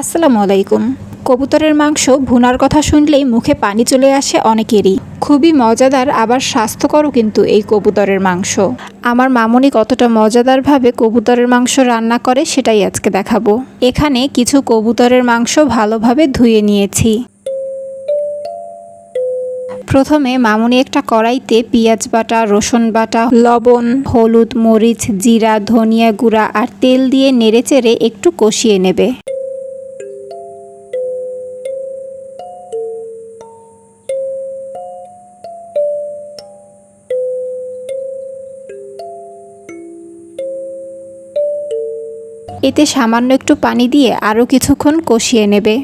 আসসালামু আলাইকুম। কবুতরের মাংস ভুনার কথা শুনলেই মুখে পানি চলে আসে অনেকেরই। খুবই মজাদার, আবার স্বাস্থ্যকরও কিন্তু এই কবুতরের মাংস। আমার মামনি কতটা মজাদারভাবে কবুতরের মাংস রান্না করে সেটাই আজকে দেখাবো। এখানে কিছু কবুতরের মাংস ভালোভাবে ধুয়ে নিয়েছি। প্রথমে মামুনি একটা কড়াইতে পেঁয়াজ বাটা, রসুন বাটা, লবণ, হলুদ, মরিচ, জিরা, ধনিয়া গুঁড়া আর তেল দিয়ে নেড়েচেড়ে একটু কষিয়ে নেবে। এতে সামান্য একটু পানি দিয়ে আরও কিছুক্ষণ কষিয়ে নেবে।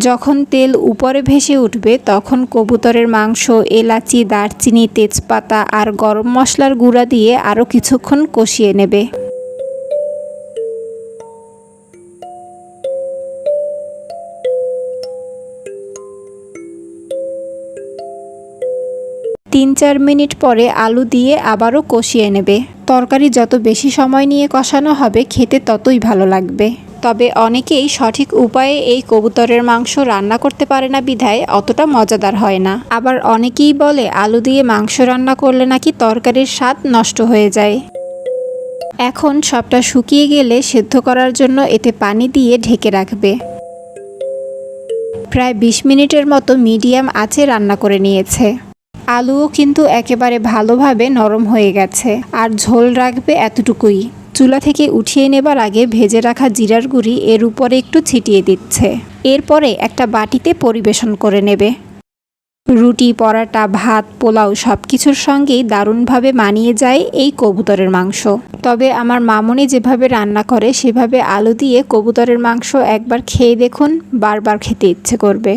যখন তেল উপরে ভেসে উঠবে, তখন কবুতরের মাংস, এলাচি, দারচিনি, তেজপাতা আর গরম মশলার গুঁড়া দিয়ে আরও কিছুক্ষণ কষিয়ে নেবে। তিন চার মিনিট পরে আলু দিয়ে আবারও কষিয়ে নেবে। তরকারি যত বেশি সময় নিয়ে কষানো হবে, খেতে ততই ভালো লাগবে। তবে অনেকেই সঠিক উপায়ে এই কবুতরের মাংস রান্না করতে পারে না বিধায় অতটা মজাদার হয় না। আবার অনেকেই বলে, আলু দিয়ে মাংস রান্না করলে নাকি তরকারির স্বাদ নষ্ট হয়ে যায়। এখন সবটা শুকিয়ে গেলে সেদ্ধ করার জন্য এতে পানি দিয়ে ঢেকে রাখবে। প্রায় বিশ মিনিটের মতো মিডিয়াম আঁচে রান্না করে নিয়েছে। আলুও কিন্তু একেবারে ভালোভাবে নরম হয়ে গেছে। আর ঝোল রাখবে এতটুকুই। চুলা থেকে উঠিয়ে নেবার আগে ভেজে রাখা জিরার গুঁড়ি এর উপরে একটু ছিটিয়ে দিচ্ছে। এরপরে একটা বাটিতে পরিবেশন করে নেবে। রুটি, পরাটা, ভাত, পোলাও সব কিছুর সঙ্গেই দারুণভাবে মানিয়ে যায় এই কবুতরের মাংস। তবে আমার মামনি যেভাবে রান্না করে, সেভাবে আলু দিয়ে কবুতরের মাংস একবার খেয়ে দেখুন, বারবার খেতে ইচ্ছে করবে।